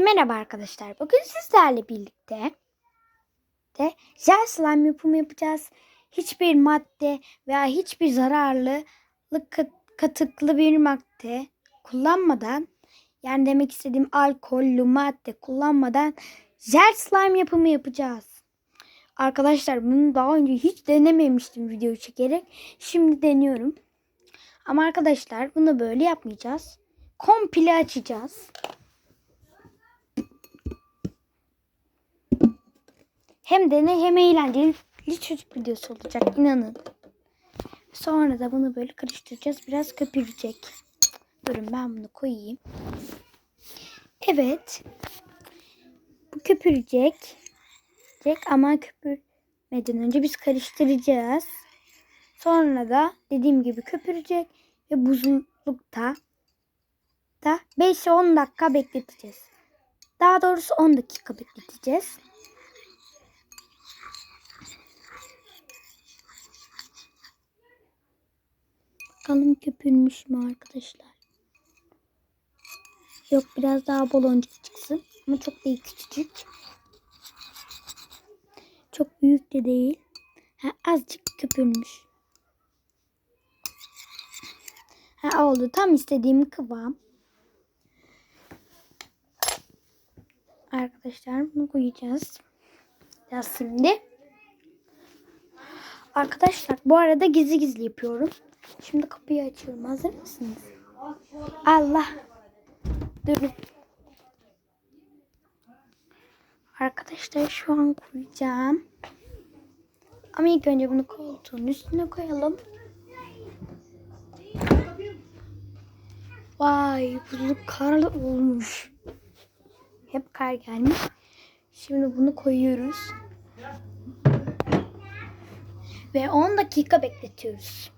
Merhaba arkadaşlar. Bugün sizlerle birlikte de jel slime yapımı yapacağız. Hiçbir madde veya hiçbir zararlı kat- katıklı bir madde kullanmadan yani demek istediğim alkollü madde kullanmadan jel slime yapımı yapacağız. Arkadaşlar bunu daha önce hiç denememiştim video çekerek. Şimdi deniyorum. Ama arkadaşlar bunu böyle yapmayacağız. Komple açacağız. Hem deney hem eğlenceli çocuk videosu olacak inanın. Sonra da bunu böyle karıştıracağız. Biraz köpürecek. Durun ben bunu koyayım. Evet. Bu köpürecek. Ama köpürmeden önce biz karıştıracağız. Sonra da dediğim gibi köpürecek ve buzlukta da 5-10 dakika bekleteceğiz. Daha doğrusu 10 dakika bekleteceğiz. Bakalım köpürmüş mü arkadaşlar? Yok biraz daha baloncuk çıksın. Ama çok değil küçücük. Çok büyük de değil. Ha, azıcık köpürmüş. Ha, oldu. Tam istediğim kıvam. Arkadaşlar bunu koyacağız. Biraz şimdi. Arkadaşlar bu arada gizli gizli yapıyorum. Şimdi kapıyı açıyorum. Hazır mısınız? Allah. Durun. Arkadaşlar şu an koyacağım. Ama ilk önce bunu koltuğun üstüne koyalım. Vay buzlu kar olmuş. Hep kar gelmiş. Şimdi bunu koyuyoruz. Ve 10 dakika bekletiyoruz.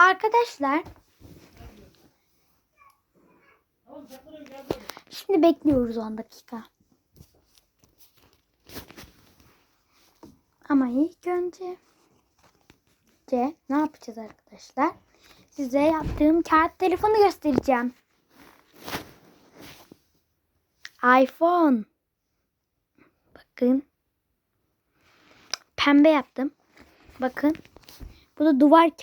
Arkadaşlar Şimdi bekliyoruz 10 dakika. Ama ilk önce önce ne yapacağız arkadaşlar? Size yaptığım kağıt telefonu göstereceğim. iPhone. Bakın. Pembe yaptım. Bakın. Bu da duvar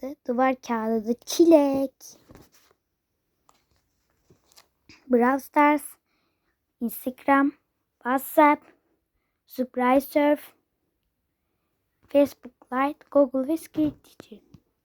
kağıdı. Duvar kağıdı. Çilek. Brawl Stars. Instagram. WhatsApp. Surprise Surf. Facebook Lite. Google ve Skate Teacher.